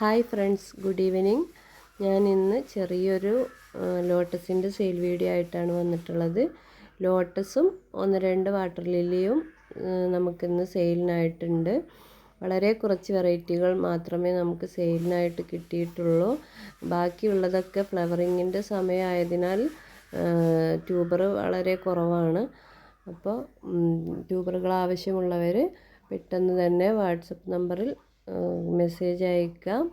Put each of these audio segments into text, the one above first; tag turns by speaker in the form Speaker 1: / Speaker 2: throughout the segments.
Speaker 1: Hi friends good evening. ഞാൻ ഇന്ന് ചെറിയൊരു ലോട്ടസിന്റെ സെയിൽ വീഡിയോ ആയിട്ടാണ് വന്നിട്ടുള്ളത്. ലോട്ടസും ഒന്ന് രണ്ട് വാട്ടർ ലില്ലിയും നമുക്കിന്ന് സെയിലിനായിട്ടുണ്ട്. വളരെ കുറച്ച് വെറൈറ്റികൾ മാത്രമേ നമുക്ക് സെയിലിനായിട്ട് കിട്ടിയിട്ടുള്ളൂ. ബാക്കിയുള്ളതൊക്കെ ഫ്ലവറിങ്ങിന്റെ സമയമായതിനാൽ ട്യൂബർ വളരെ കുറവാണ്. അപ്പോൾ ട്യൂബറുകൾ ആവശ്യമുള്ളവർ പെട്ടെന്ന് തന്നെ വാട്സപ്പ് നമ്പറിൽ മെസ്സേജ് അയക്കാം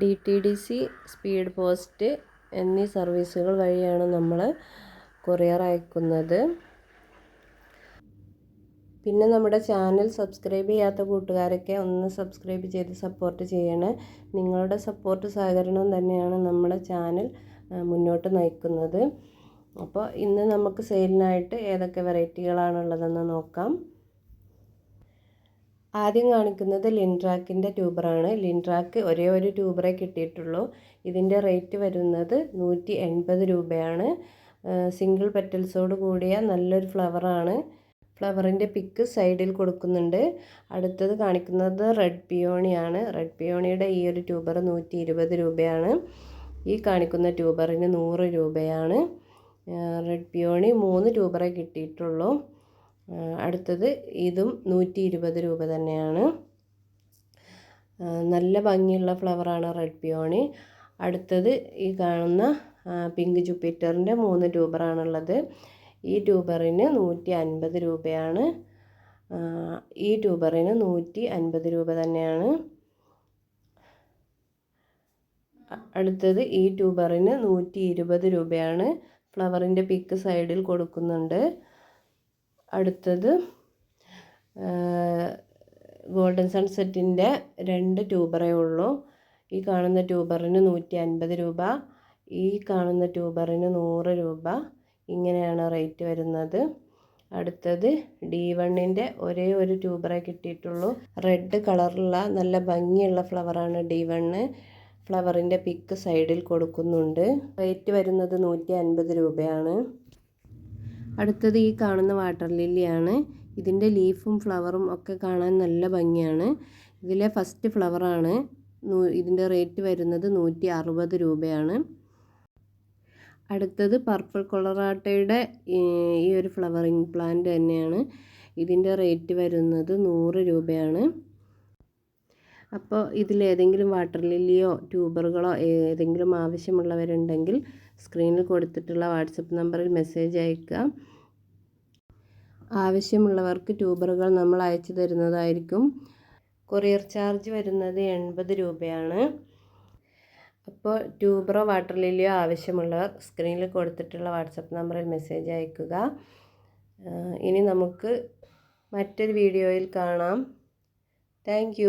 Speaker 1: D T D C speed post എന്നീ സർവീസുകൾ വഴിയാണ് നമ്മൾ കൊറിയർ അയക്കുന്നത്. പിന്നെ നമ്മുടെ ചാനൽ സബ്സ്ക്രൈബ് ചെയ്യാത്ത കൂട്ടുകാരൊക്കെ ഒന്ന് സബ്സ്ക്രൈബ് ചെയ്ത് സപ്പോർട്ട് ചെയ്യണേ. നിങ്ങളുടെ സപ്പോർട്ട് സഹകരണം തന്നെയാണ് നമ്മുടെ ചാനൽ മുന്നോട്ട് നയിക്കുന്നത്. അപ്പോൾ ഇന്ന് നമുക്ക് സെയിലിനായിട്ട് ഏതൊക്കെ വെറൈറ്റികളാണുള്ളതെന്ന് നോക്കാം. ആദ്യം കാണിക്കുന്നത് ലിൻട്രാക്കിന്റെ ട്യൂബറാണ്. ലിൻട്രാക്ക് ഒരേ ഒരു ട്യൂബറേ കിട്ടിയിട്ടുള്ളൂ. ഇതിന്റെ റേറ്റ് വരുന്നത് നൂറ്റി എൺപത് രൂപയാണ് സിംഗിൾ പെറ്റൽസോട് കൂടിയ നല്ലൊരു ഫ്ലവറാണ്. ഫ്ലവറിന്റെ പിക്ക് സൈഡിൽ കൊടുക്കുന്നുണ്ട്. അടുത്തത് കാണിക്കുന്നത് റെഡ് പിയോണിയാണ്. റെഡ് പിയോണിയുടെ ഈ ഒരു ട്യൂബർ നൂറ്റി ഇരുപത് രൂപയാണ്. ഈ കാണിക്കുന്ന ട്യൂബറിന് നൂറ് രൂപയാണ്. റെഡ് പിയോണി മൂന്ന് ട്യൂബറേ കിട്ടിയിട്ടുള്ളൂ. അടുത്തത് ഇതും നൂറ്റി ഇരുപത് രൂപ തന്നെയാണ്. നല്ല ഭംഗിയുള്ള ഫ്ലവറാണ് റെഡ് പിയോണി. അടുത്തത് ഈ കാണുന്ന പിങ്ക് ജൂപ്പിറ്ററിന്റെ മൂന്ന് ട്യൂബറാണുള്ളത്. ഈ ട്യൂബറിന് നൂറ്റി അൻപത് രൂപയാണ് ഈ ട്യൂബറിന് നൂറ്റി അൻപത് രൂപ തന്നെയാണ്. അടുത്തത് ഈ ട്യൂബറിന് നൂറ്റി ഇരുപത് രൂപയാണ്. ഫ്ലവറിന്റെ പിക്ക് സൈഡിൽ കൊടുക്കുന്നുണ്ട്. അടുത്തത് ഗോൾഡൻ സൺസെറ്റിന്റെ രണ്ട് ട്യൂബറേ ഉള്ളൂ. ഈ കാണുന്ന ട്യൂബറിന് നൂറ്റി അൻപത് രൂപ ഈ കാണുന്ന ട്യൂബറിന് നൂറ് രൂപ. ഇങ്ങനെയാണ് റേറ്റ് വരുന്നത്. അടുത്തത് ഡി വണ്ണിന്റെ ഒരേ ഒരു ട്യൂബറേ കിട്ടിയിട്ടുള്ളൂ. റെഡ് കളറുള്ള നല്ല ഭംഗിയുള്ള ഫ്ലവറാണ് ഡി വണ്ണ്. ഫ്ലവറിന്റെ പിക്ക് സൈഡിൽ കൊടുക്കുന്നുണ്ട്. റേറ്റ് വരുന്നത് നൂറ്റി അൻപത് രൂപയാണ്. അടുത്തത് ഈ കാണുന്ന വാട്ടർ ലില്ലിയാണ്. ഇതിന്റെ ലീഫും ഫ്ലവറും ഒക്കെ കാണാൻ നല്ല ഭംഗിയാണ്. ഇതിലെ ഫസ്റ്റ് ഫ്ലവറാണ്. ഇതിന്റെ റേറ്റ് വരുന്നത് നൂറ്റി അറുപത് രൂപയാണ്. അടുത്തത് പർപ്പിൾ കൊളറാട്ടയുടെ ഈ ഒരു ഫ്ലവറിങ് പ്ലാന്റ് തന്നെയാണ്. ഇതിന്റെ റേറ്റ് വരുന്നത് നൂറ് രൂപയാണ്. അപ്പോൾ ഇതിലേതെങ്കിലും വാട്ടർ ലില്ലിയോ ട്യൂബറുകളോ ഏതെങ്കിലും ആവശ്യമുള്ളവരുണ്ടെങ്കിൽ സ്ക്രീനിൽ കൊടുത്തിട്ടുള്ള വാട്സപ്പ് നമ്പറിൽ മെസ്സേജ് അയക്കുക ആവശ്യമുള്ളവർക്ക് ട്യൂബറുകൾ നമ്മൾ അയച്ചു തരുന്നതായിരിക്കും. കൊറിയർ ചാർജ് വരുന്നത് എൺപത് രൂപയാണ്. അപ്പോൾ ട്യൂബറോ വാട്ടർ ലില്ലിയോ ആവശ്യമുള്ളവർ സ്ക്രീനിൽ കൊടുത്തിട്ടുള്ള വാട്സപ്പ് നമ്പറിൽ മെസ്സേജ് അയക്കുക ഇനി നമുക്ക് മറ്റൊരു വീഡിയോയിൽ കാണാം. താങ്ക്